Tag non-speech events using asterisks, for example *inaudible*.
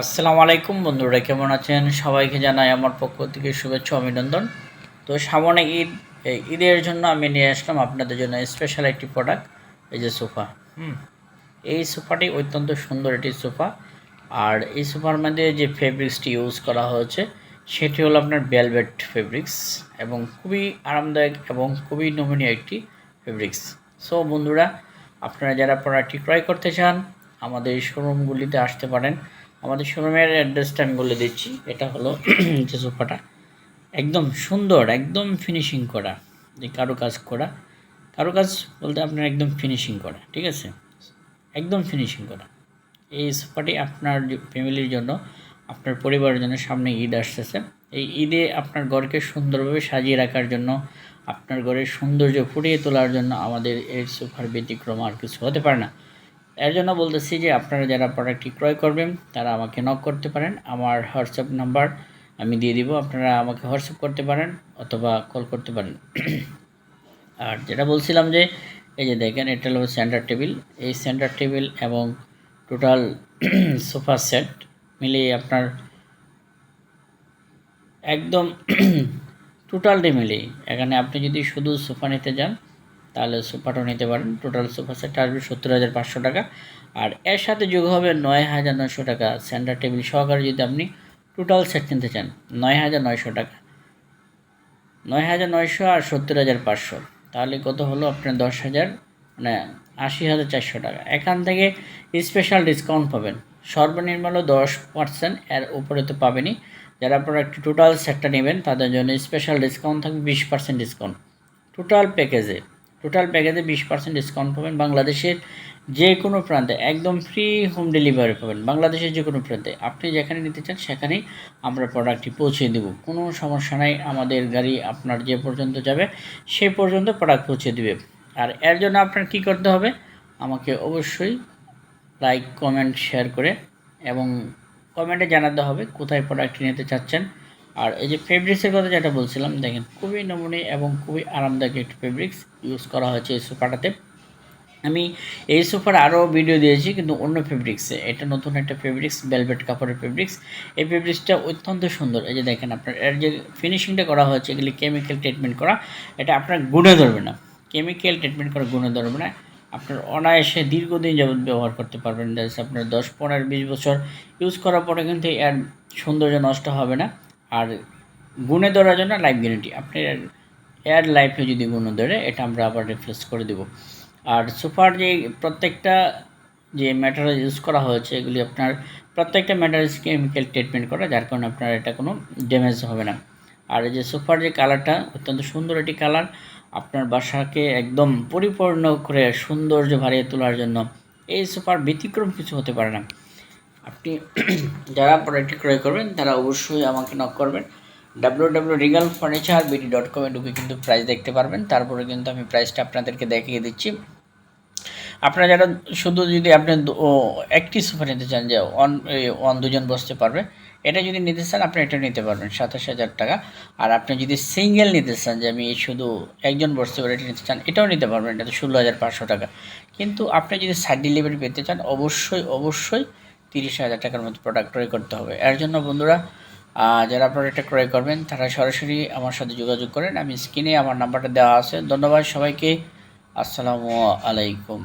আসসালামু আলাইকুম বন্ধুরা কেমন আছেন? সবাইকে জানাই আমার পক্ষ থেকে শুভেচ্ছা অভিনন্দন। তো সামনে ঈদ এই ঈদের জন্য আমি নিয়ে আসলাম আপনাদের জন্য স্পেশাল একটি প্রোডাক্ট এই যে সোফা। হুম। এই সোফাটি অত্যন্ত সুন্দর একটি সোফা। আর এই সোফার মধ্যে যে ফেব্রিক্সটি ইউজ করা হয়েছে সেটি হলো আপনার ভেলভেট ফেব্রিক্স এবং খুবই আরামদায়ক এবং খুবই নমনীয় একটি ফেব্রিক্স সো বন্ধুরা আপনারা যারা প্রোডাক্টটি ক্রয় করতে চান আমাদের শোরুমগুলিতে আসতে পারেন। আমাদের শোরুমের অ্যাড্রেসটা আমি বলে দিচ্ছি। এটা হলো *clears throat* যে সোফাটা একদম সুন্দর, একদম ফিনিশিং করা। যে কারুকাজ করা। কারুকাজ বলতে আপনার একদম ফিনিশিং করা, ঠিক আছে? একদম ফিনিশিং করা। এই সোফাটি আপনার ফ্যামিলির জন্য, আপনার পরিবারের জন্য সামনে ঈদ আসতেছে। এই ঈদে আপনার ঘরকে সুন্দরভাবে সাজিয়ে রাখার জন্য, আপনার ঘরের সৌন্দর্য ফুটিয়ে তোলার জন্য আমাদের এই সোফার ব্যতিক্রম আর কিছু হতে পারে না। এর জন্য বলতেছি যে আপনারা যারা প্রোডাক্টটি ক্রয় করবেন, তারা আমাকে নক করতে পারেন। আমার হোয়াটসঅ্যাপ নাম্বার আমি দিয়ে দিব। আপনারা আমাকে হোয়াটসঅ্যাপ করতে পারেন অথবা কল করতে পারেন। আর যেটা বলছিলাম যে, এই যে দেখেন, এটা হলো সেন্টার টেবিল এই সেন্টার টেবিল এবং টোটাল সোফা সেট মিলিয়ে আপনার একদম *clears throat* টোটালটি মিলিয়ে। এখানে আপনি যদি শুধু সোফা নিতে যান তাহলে সোফাটাও নিতে পারেন। টোটাল সোফা সেটটা আসবে সত্তর হাজার পাঁচশো টাকা। আর এর সাথে যোগ হবে নয় হাজার নয়শো টাকা। সেন্টার টেবিল সহকারে যদি আপনি টোটাল সেট কিনতে চান, নয় হাজার নয়শো টাকা। নয় হাজার নয়শো আর সত্তর হাজার পাঁচশো। তাহলে কত হলো আপনার দশ হাজার মানে আশি হাজার চারশো টাকা। এখান থেকে স্পেশাল ডিসকাউন্ট পাবেন। সর্বনিম্ন দশ পার্সেন্ট এর উপরে তো পাবেনই। যারা আপনারা একটি টোটাল সেটটা নেবেন, তাদের জন্য স্পেশাল ডিসকাউন্ট থাকবে, বিশ পার্সেন্ট ডিসকাউন্ট টোটাল প্যাকেজে টোটাল প্যাকেজে বিশ পার্সেন্ট ডিসকাউন্ট পাবেন। বাংলাদেশের যে কোনো প্রান্তে একদম ফ্রি হোম ডেলিভারি পাবেন। বাংলাদেশের যে কোনো প্রান্তে। আপনি যেখানে নিতে চান, সেখানেই আমরা প্রোডাক্টটি পৌঁছে দেব। কোনো সমস্যা নাই, আমাদের গাড়ি আপনার যে পর্যন্ত যাবে, সে পর্যন্ত প্রোডাক্ট পৌঁছে দেবে। আর এর জন্য আপনার কী করতে হবে? আমাকে অবশ্যই লাইক কমেন্ট শেয়ার করে এবং কমেন্টে জানাতে হবে কোথায় প্রোডাক্টটি নিতে চাচ্ছেন। আর এই যে ফেব্রিক্সের কথা যেটা বলছিলাম, দেখেন খুবই নমনীয় এবং খুবই আরামদায়ক একটি ফেব্রিক্স ইউজ করা হয়েছে এই সোফাটাতে। আমি এই সোফার আরও ভিডিও দিয়েছি, কিন্তু অন্য ফেব্রিক্সে এটা নতুন একটা ফেব্রিক্স বেলভেট কাপড়ের ফেব্রিক্স এই ফেব্রিক্সটা অত্যন্ত সুন্দর। এই যে দেখেন আপনার, এর যে ফিনিশিংটা করা হয়েছে, এগুলি কেমিক্যাল ট্রিটমেন্ট করা, এটা আপনার গুণে ধরবে না। কেমিক্যাল ট্রিটমেন্ট করা গুণে ধরবে না। আপনার অনায়াসে দীর্ঘদিন যাবত ব্যবহার করতে পারবেন। দ্যাটস আপনার দশ, পনেরো, বিশ বছর ইউজ করার পরে কিন্তু এর সৌন্দর্য নষ্ট হবে না। আর গুণে ধরার জন্য লাইফ গ্যারেন্টি আপনি এয়ার লাইফে যদি গুণে ধরে, এটা আমরা আবার রিপ্লেস করে দেবো। আর সোফার যে প্রত্যেকটা যে ম্যাটেরিয়াল ইউজ করা হয়েছে, এগুলি আপনার প্রত্যেকটা ম্যাটেরিয়ালস কেমিক্যাল ট্রিটমেন্ট করা, যার কারণে আপনার এটা কোনো ড্যামেজ হবে না। আর এই যে সোফার যে কালারটা অত্যন্ত সুন্দর একটি কালার আপনার বাসাকে একদম পরিপূর্ণ করে সৌন্দর্য ভারিয়ে তোলার জন্য এই সোফার ব্যতিক্রম কিছু হতে পারে না। আপনি যারা প্রোডাক্টটি ক্রয় করবেন, তারা অবশ্যই আমাকে নক করবেন। W W Regal furniture BD dot কমে ঢুকে কিন্তু প্রাইস দেখতে পারবেন। তারপরে কিন্তু আমি প্রাইসটা আপনাদেরকে দেখিয়ে দিচ্ছি। আপনারা যারা শুধু যদি আপনি একটি সোফা নিতে চান, যে অন ওয়ান দুজন বসতে পারবে, এটা যদি নিতে চান, আপনি এটা নিতে পারবেন, সাতাশ হাজার টাকা। আর আপনি যদি সিঙ্গেল নিতে চান, যে আমি শুধু একজন বসতে পারে, এটা নিতে চান, এটাও নিতে পারবেন, এটা তো ষোলো হাজার পাঁচশো টাকা। কিন্তু আপনি যদি সাইড ডেলিভারি পেতে চান, অবশ্যই অবশ্যই তিরিশ হাজার টাকার মতো প্রোডাক্ট ক্রয় করতে হবে। এর জন্য বন্ধুরা যারা প্রোডাক্টটা ক্রয় করবেন, তারা সরাসরি আমার সাথে যোগাযোগ করেন। আমি স্ক্রিনে আমার নাম্বারটা দেওয়া আছে। ধন্যবাদ সবাইকে। আসসালামু আলাইকুম।